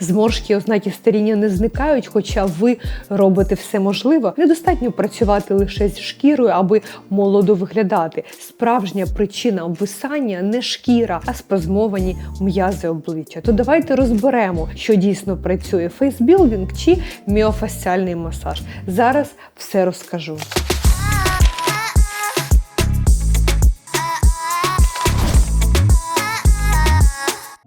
Зморшки ознаки старіння не зникають, хоча ви робите все можливе. Недостатньо працювати лише з шкірою, аби молодо виглядати. Справжня причина обвисання не шкіра, а спазмовані м'язи обличчя. То давайте розберемо, що дійсно працює фейсбілдинг чи міофасціальний масаж. Зараз все розкажу.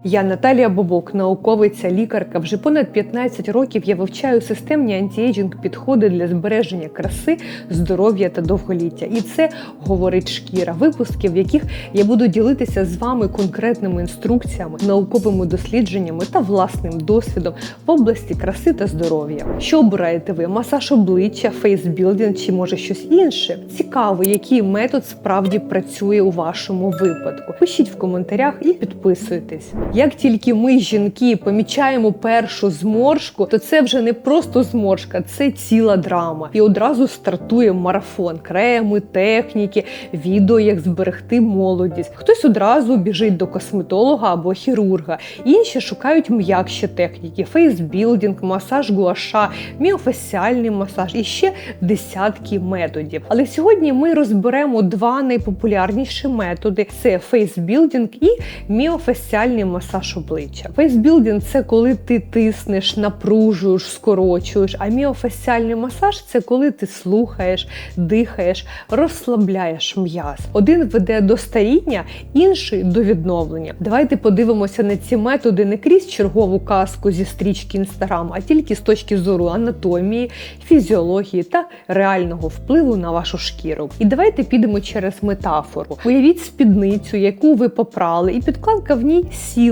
Я Наталія Бобок, науковиця, лікарка. Вже понад 15 років я вивчаю системні антіейджинг підходи для збереження краси, здоров'я та довголіття. І це говорить шкіра випусків, в яких я буду ділитися з вами конкретними інструкціями, науковими дослідженнями та власним досвідом в області краси та здоров'я. Що обираєте ви? Масаж обличчя, фейсбілдинг чи може щось інше? Цікаво, який метод справді працює у вашому випадку. Пишіть в коментарях і підписуйтесь. Як тільки ми, жінки, помічаємо першу зморшку, то це вже не просто зморшка, це ціла драма. І одразу стартує марафон, креми, техніки, відео, як зберегти молодість. Хтось одразу біжить до косметолога або хірурга, інші шукають м'якші техніки: фейсбілдинг, масаж гуаша, міофасіальний масаж і ще десятки методів. Але сьогодні ми розберемо два найпопулярніші методи: це фейсбілдинг і міофасіальний масаж обличчя. Фейсбілдинг це коли ти тиснеш, напружуєш, скорочуєш. А міофасіальний масаж це коли ти слухаєш, дихаєш, розслабляєш м'яз. Один веде до старіння, інший до відновлення. Давайте подивимося на ці методи не крізь чергову казку зі стрічки Інстаграм, а тільки з точки зору анатомії, фізіології та реального впливу на вашу шкіру. І давайте підемо через метафору. Уявіть спідницю, яку ви попрали, і підкладка в ній сіла,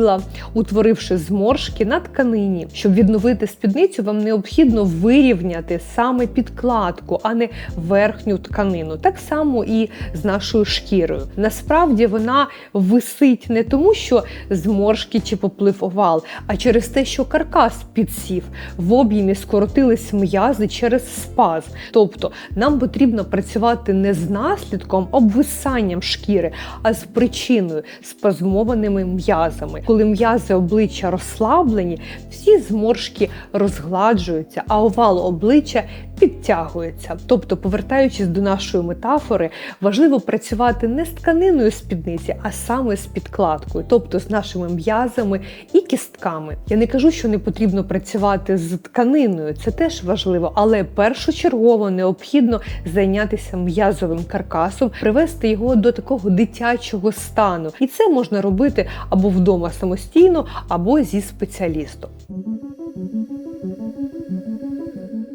утворивши зморшки на тканині. Щоб відновити спідницю, вам необхідно вирівняти саме підкладку, а не верхню тканину. Так само і з нашою шкірою. Насправді вона висить не тому, що зморшки чи поплив овал, а через те, що каркас підсів, в об'ємі скоротились м'язи через спаз. Тобто нам потрібно працювати не з наслідком обвисанням шкіри, а з причиною спазмованими м'язами. Коли м'язи обличчя розслаблені, всі зморшки розгладжуються, а овал обличчя підтягується. Тобто, повертаючись до нашої метафори, важливо працювати не з тканиною спідниці, а саме з підкладкою, тобто з нашими м'язами і кістками. Я не кажу, що не потрібно працювати з тканиною, це теж важливо, але першочергово необхідно зайнятися м'язовим каркасом, привести його до такого дитячого стану. І це можна робити або вдома самостійно, або зі спеціалістом.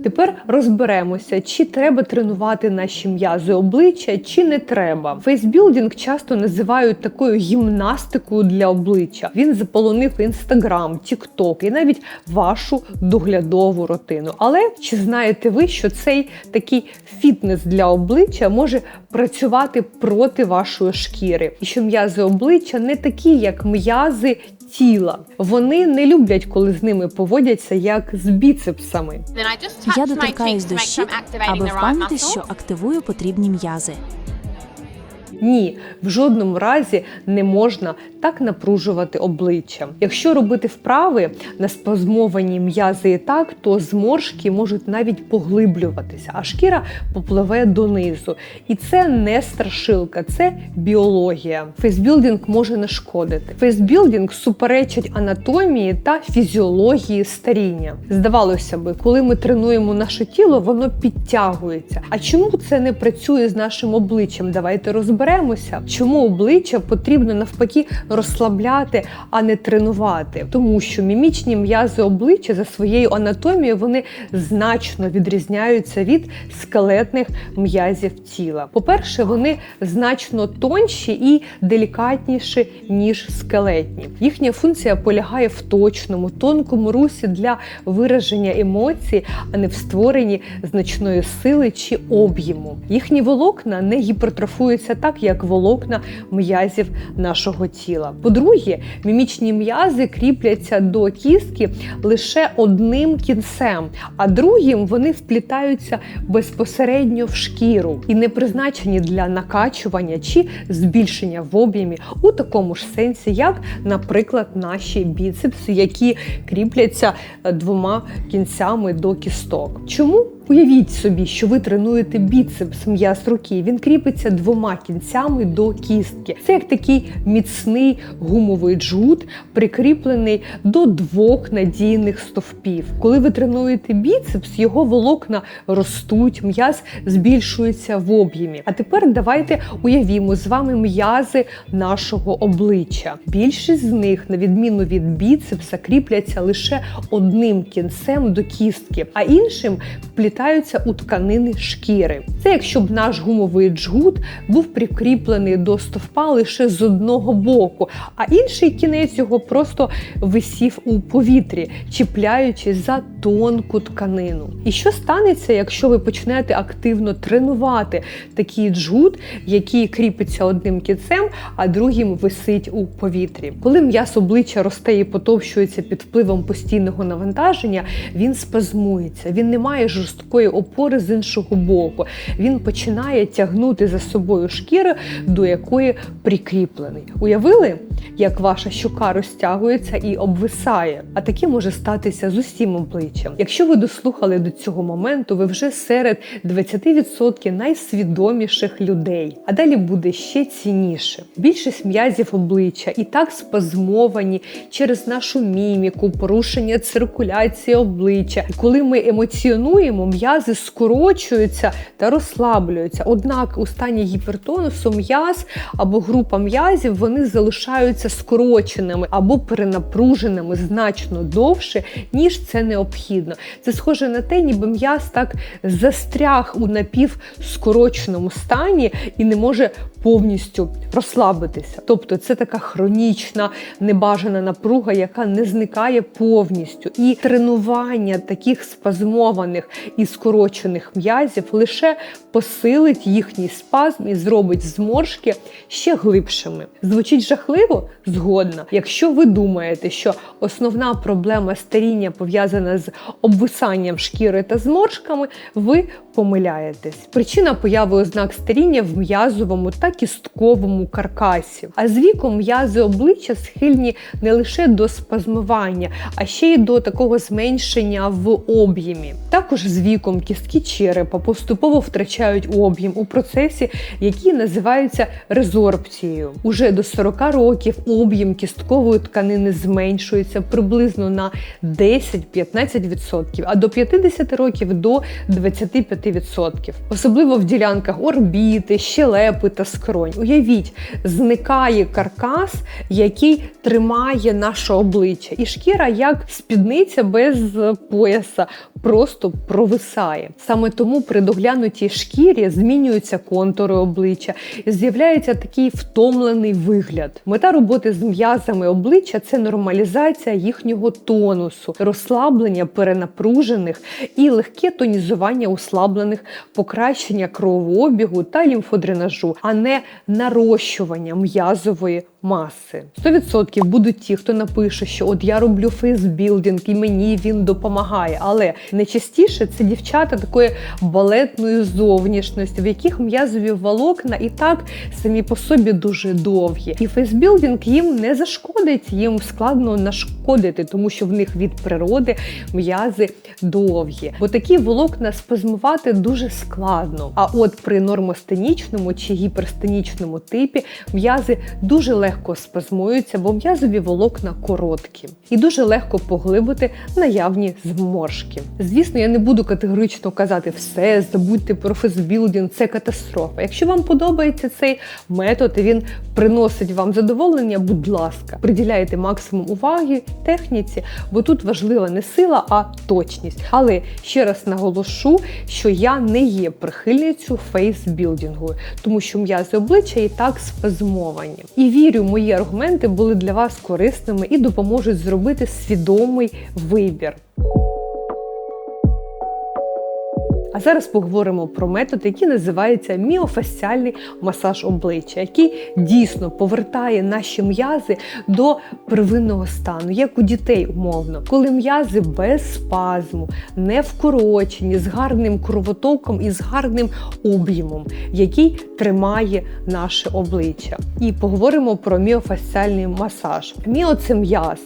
Тепер розберемося, чи треба тренувати наші м'язи обличчя, чи не треба. Фейсбілдинг часто називають такою гімнастикою для обличчя. Він заполонив інстаграм, тікток і навіть вашу доглядову рутину. Але чи знаєте ви, що цей такий фітнес для обличчя може працювати проти вашої шкіри? І що м'язи обличчя не такі, як м'язи тіла. Вони не люблять, коли з ними поводяться як з біцепсами. Я доторкаюсь до щит, аби впевнитись, що активую потрібні м'язи. Ні, в жодному разі не можна так напружувати обличчя. Якщо робити вправи на спазмовані м'язи і так, то зморшки можуть навіть поглиблюватися, а шкіра попливе донизу. І це не страшилка, це біологія. Фейсбілдинг може нашкодити. Фейсбілдинг суперечить анатомії та фізіології старіння. Здавалося би, коли ми тренуємо наше тіло, воно підтягується. А чому це не працює з нашим обличчям? Давайте розберемося. Чому обличчя потрібно навпаки розслабляти, а не тренувати, тому що мімічні м'язи обличчя за своєю анатомією вони значно відрізняються від скелетних м'язів тіла. По-перше, вони значно тонші і делікатніші, ніж скелетні. Їхня функція полягає в точному, тонкому русі для вираження емоцій, а не в створенні значної сили чи об'єму. Їхні волокна не гіпертрофуються так, як волокна м'язів нашого тіла. По-друге, мімічні м'язи кріпляться до кістки лише одним кінцем, а другим вони вплітаються безпосередньо в шкіру і не призначені для накачування чи збільшення в об'ємі у такому ж сенсі, як, наприклад, наші біцепси, які кріпляться е, двома кінцями до кісток. Чому? Уявіть собі, що ви тренуєте біцепс м'яз руки. Він кріпиться двома кінцями до кістки. Це як такий міцний гумовий джгут, прикріплений до двох надійних стовпів. Коли ви тренуєте біцепс, його волокна ростуть, м'яз збільшується в об'ємі. А тепер давайте уявімо з вами м'язи нашого обличчя. Більшість з них, на відміну від біцепса, кріпляться лише одним кінцем до кістки, а іншим вплітаються у тканини шкіри. Це якщо б наш гумовий джгут був прикріплений до стовпа лише з одного боку, а інший кінець його просто висів у повітрі, чіпляючись за тонку тканину. І що станеться, якщо ви почнете активно тренувати такий джгут, який кріпиться одним кінцем, а другим висить у повітрі? Коли м'яз обличчя росте і потовщується під впливом постійного навантаження, він спазмується, він не має жорсткої опори з іншого боку. Він починає тягнути за собою шкіру, до якої прикріплений. Уявили, як ваша щука розтягується і обвисає? А таке може статися з усім обличчям. Якщо ви дослухали до цього моменту, ви вже серед 20% найсвідоміших людей. А далі буде ще цінніше. Більшість м'язів обличчя і так спазмовані через нашу міміку, порушення циркуляції обличчя. Коли ми емоціонуємо, м'язи скорочуються та розслаблюються. Однак у стані гіпертонусу м'яз або група м'язів вони залишаються скороченими або перенапруженими значно довше, ніж це необхідно. Це схоже на те, ніби м'яз так застряг у напівскороченому стані і не може повністю розслабитися. Тобто це така хронічна небажана напруга, яка не зникає повністю. І тренування таких спазмованих і скорочених м'язів лише посилить їхній спазм і зробить зморшки ще глибшими. Звучить жахливо? Згодна. Якщо ви думаєте, що основна проблема старіння пов'язана з обвисанням шкіри та зморшками, ви помиляєтесь. Причина появи ознак старіння в м'язовому та кістковому каркасі. А з віком м'язи обличчя схильні не лише до спазмування, а ще й до такого зменшення в об'ємі. Також з віком кістки черепа поступово втрачають об'єм у процесі, який називається резорбцією. Уже до 40 років об'єм кісткової тканини зменшується приблизно на 10-15%, а до 50 років до 25%. Особливо в ділянках орбіти, щелепи та скронь. Уявіть, зникає каркас, який тримає наше обличчя, і шкіра, як спідниця без пояса, просто провисає. Саме тому при доглянутій шкірі змінюються контури обличчя і з'являється такий втомлений вигляд. Мета роботи з м'язами обличчя це нормалізація їхнього тонусу, розслаблення перенапружених і легке тонізування ослаблених, покращення кровообігу та лімфодренажу, а не нарощування м'язової маси. 100% будуть ті, хто напише, що от я роблю фейсбілдинг і мені він допомагає. Але найчастіше це дівчата такої балетної зовнішності, в яких м'язові волокна і так самі по собі дуже довгі. І фейсбілдинг їм не зашкодить, їм складно нашкодити, тому що в них від природи м'язи довгі. Бо такі волокна спазмувати дуже складно. А от при нормостенічному чи гіперстенічному типі м'язи дуже легко спазмуються, бо м'язові волокна короткі. І дуже легко поглибити наявні зморшки. Звісно, я не буду категорично казати все, забудьте про фейсбілдинг, це катастрофа. Якщо вам подобається цей метод і він приносить вам задоволення, будь ласка, приділяйте максимум уваги техніці, бо тут важлива не сила, а точність. Але ще раз наголошу, що я не є прихильницю фейсбілдингу, тому що м'язи обличчя і так спазмовані. І вірю, мої аргументи були для вас корисними і допоможуть зробити свідомий вибір. А зараз поговоримо про метод, який називається міофасціальний масаж обличчя, який дійсно повертає наші м'язи до первинного стану, як у дітей умовно, коли м'язи без спазму, не вкорочені, з гарним кровотоком і з гарним об'ємом, який тримає наше обличчя. І поговоримо про міофасціальний масаж. Міо це м'яз.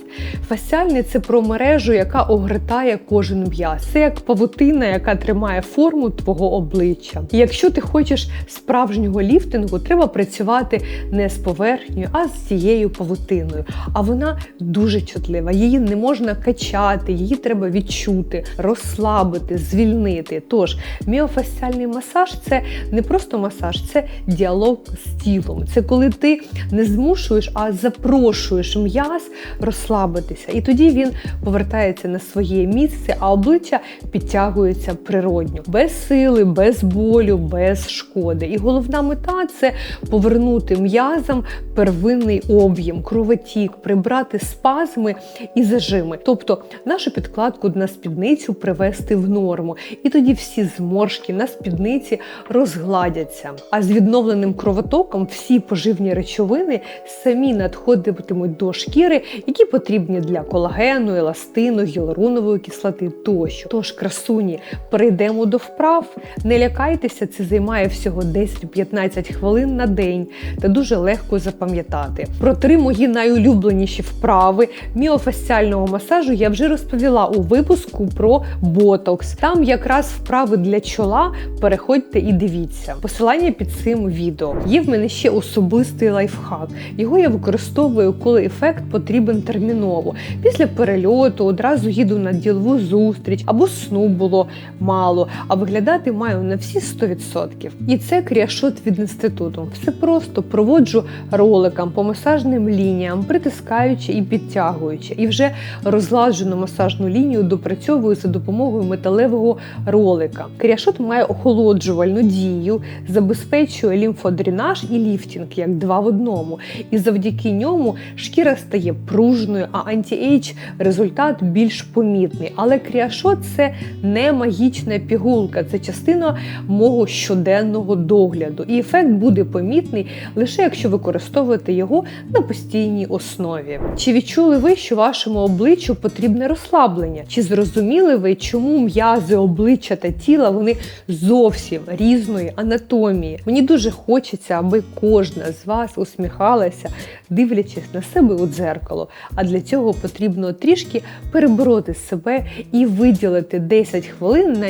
Фасціальний це про мережу, яка огортає кожен м'яз. Це як павутина, яка тримає форму твого обличчя. Якщо ти хочеш справжнього ліфтингу, треба працювати не з поверхнею, а з цією павутиною. А вона дуже чутлива. Її не можна качати, її треба відчути, розслабити, звільнити. Тож міофасціальний масаж це не просто масаж, це діалог з тілом. Це коли ти не змушуєш, а запрошуєш м'яз розслабитися. І тоді він повертається на своє місце, а обличчя підтягується природньо, без сили, без болю, без шкоди. І головна мета це повернути м'язам первинний об'єм, кровотік, прибрати спазми і зажими. Тобто нашу підкладку на спідницю привести в норму. І тоді всі зморшки на спідниці розгладяться. А з відновленим кровотоком всі поживні речовини самі надходитимуть до шкіри, які потрібні для колагену, еластину, гіалуронової кислоти тощо. Тож, красуні, перейдемо до вправ. Не лякайтеся, це займає всього 10-15 хвилин на день та дуже легко запам'ятати. Про три мої найулюбленіші вправи міофасціального масажу я вже розповіла у випуску про ботокс. Там якраз вправи для чола. Переходьте і дивіться. Посилання під цим відео. Є в мене ще особистий лайфхак. Його я використовую, коли ефект потрібен терміново. Після перельоту одразу їду на ділову зустріч або сну було мало, а виглядати маю на всі 100%. І це кріашот від інституту. Все просто проводжу роликам по масажним лініям, притискаючи і підтягуючи. І вже розладжену масажну лінію допрацьовую за допомогою металевого ролика. Кріашот має охолоджувальну дію, забезпечує лімфодренаж і ліфтінг як два в одному. І завдяки ньому шкіра стає пружною, а антіейдж результат більш помітний. Але кріашот це не магічна пігулка, це частина мого щоденного догляду. І ефект буде помітний лише якщо використовуєте його на постійній основі. Чи відчули ви, що вашому обличчю потрібне розслаблення? Чи зрозуміли ви, чому м'язи обличчя та тіла вони зовсім різної анатомії? Мені дуже хочеться, аби кожна з вас усміхалася, дивлячись на себе у дзеркало. А для цього потрібно трішки перебороти себе і виділити 10 хвилин на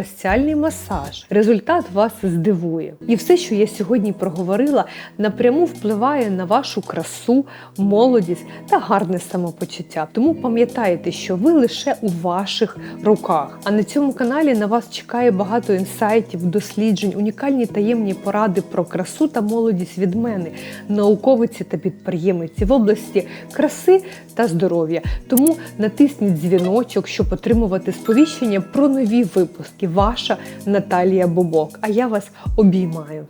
міофасціальний масаж. Результат вас здивує. І все, що я сьогодні проговорила, напряму впливає на вашу красу, молодість та гарне самопочуття. Тому пам'ятайте, що ви лише у ваших руках. А на цьому каналі на вас чекає багато інсайтів, досліджень, унікальні таємні поради про красу та молодість від мене, науковиці та підприємиці в області краси та здоров'я. Тому натисніть дзвіночок, щоб отримувати сповіщення про нові випуски. Ваша Наталія Бобок. А я вас обіймаю.